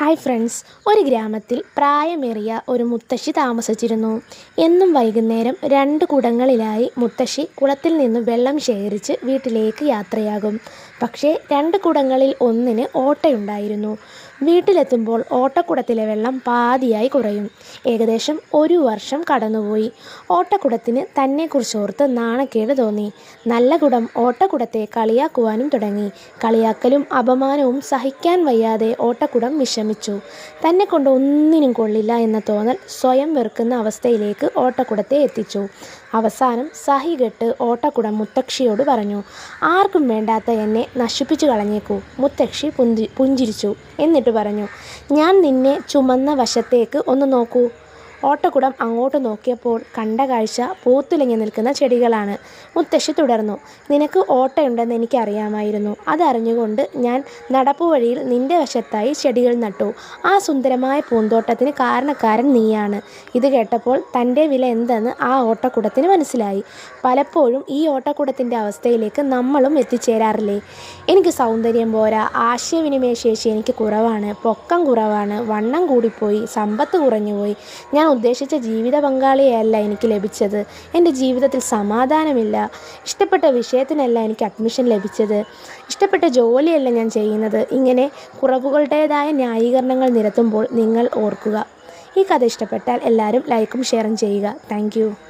Hi friends ഒരു ഗ്രാമത്തിൽ പ്രായമേറിയ ഒരു മുത്തശ്ശി താമസിച്ചിരുന്നു. എന്നും വൈകുന്നേരം രണ്ട് കുടങ്ങളിലായി മുത്തശ്ശി കുളത്തിൽ നിന്ന് വെള്ളം ശേഖരിച്ച് വീട്ടിലേക്ക് യാത്രയാകും. പക്ഷേ രണ്ട് കുടങ്ങളിൽ ഒന്നിന് ഓട്ടയുണ്ടായിരുന്നു. വീട്ടിലെത്തുമ്പോൾ ഓട്ടക്കുടത്തിലെ വെള്ളം പാതിയായി കുറയും. ഏകദേശം ഒരു വർഷം കടന്നുപോയി. ഓട്ടക്കുടത്തിന് തന്നെക്കുറിച്ചോർത്ത് നാണക്കേട് തോന്നി. നല്ല കുടം ഓട്ടക്കുടത്തെ കളിയാക്കുവാനും തുടങ്ങി. കളിയാക്കലും അപമാനവും സഹിക്കാൻ വയ്യാതെ ഓട്ടക്കുടം വിഷമിച്ചു. തന്നെ കൊണ്ട് ഒന്നിനും കൊള്ളില്ല എന്ന തോന്നൽ സ്വയം വെറുക്കുന്ന അവസ്ഥയിലേക്ക് ഓട്ടക്കുടത്തെ എത്തിച്ചു. അവസാനം സഹികെട്ട് ഓട്ടക്കുടം മുത്തക്ഷിയോട് പറഞ്ഞു ആർക്കും വേണ്ടാത്ത എന്നെ നശിപ്പിച്ചു കളഞ്ഞേക്കൂ മുത്തക്ഷി പുഞ്ചി പുഞ്ചിരിച്ചു. എന്നിട്ട് പറഞ്ഞു ഞാൻ നിന്നെ ചുമന്ന വശത്തേക്ക് ഒന്ന് നോക്കൂ. ഓട്ടക്കുടം അങ്ങോട്ട് നോക്കിയപ്പോൾ കണ്ട കാഴ്ച പൂത്തുലങ്ങി നിൽക്കുന്ന ചെടികളാണ്. മുത്തശ്ശി തുടർന്നു നിനക്ക് ഓട്ടയുണ്ടെന്ന് എനിക്കറിയാമായിരുന്നു. അതറിഞ്ഞുകൊണ്ട് ഞാൻ നടപ്പു വഴിയിൽ നിന്റെ വശത്തായി ചെടികൾ നട്ടു. ആ സുന്ദരമായ പൂന്തോട്ടത്തിന് കാരണക്കാരൻ നീയാണ്. ഇത് കേട്ടപ്പോൾ തന്റെ വില എന്തെന്ന് ആ ഓട്ടക്കുടത്തിന് മനസ്സിലായി. പലപ്പോഴും ഈ ഓട്ടക്കുടത്തിന്റെ അവസ്ഥയിലേക്ക് നമ്മളും എത്തിച്ചേരാറില്ലേ? എനിക്ക് സൗന്ദര്യം പോരാ. ആശയവിനിമയ ശേഷി എനിക്ക് കുറവാണ്. പൊക്കം കുറവാണ്. വണ്ണം കൂടിപ്പോയി. സമ്പത്ത് കുറഞ്ഞുപോയി. ഞാൻ ഉദ്ദേശിച്ച ജീവിത പങ്കാളിയല്ല എനിക്ക് ലഭിച്ചത്. എന്റെ ജീവിതത്തിൽ സമാധാനമില്ല. ഇഷ്ടപ്പെട്ട വിഷയത്തിനല്ല എനിക്ക് അഡ്മിഷൻ ലഭിച്ചത്. ഇഷ്ടപ്പെട്ട ജോലിയല്ല ഞാൻ ചെയ്യുന്നത്. ഇങ്ങനെ കുറവുകളുടേതായ ന്യായീകരണങ്ങൾ നിരത്തുമ്പോൾ നിങ്ങൾ ഓർക്കുക. ഈ കഥ ഇഷ്ടപ്പെട്ടാൽ എല്ലാവരും ലൈക്കും ഷെയറും ചെയ്യുക. താങ്ക്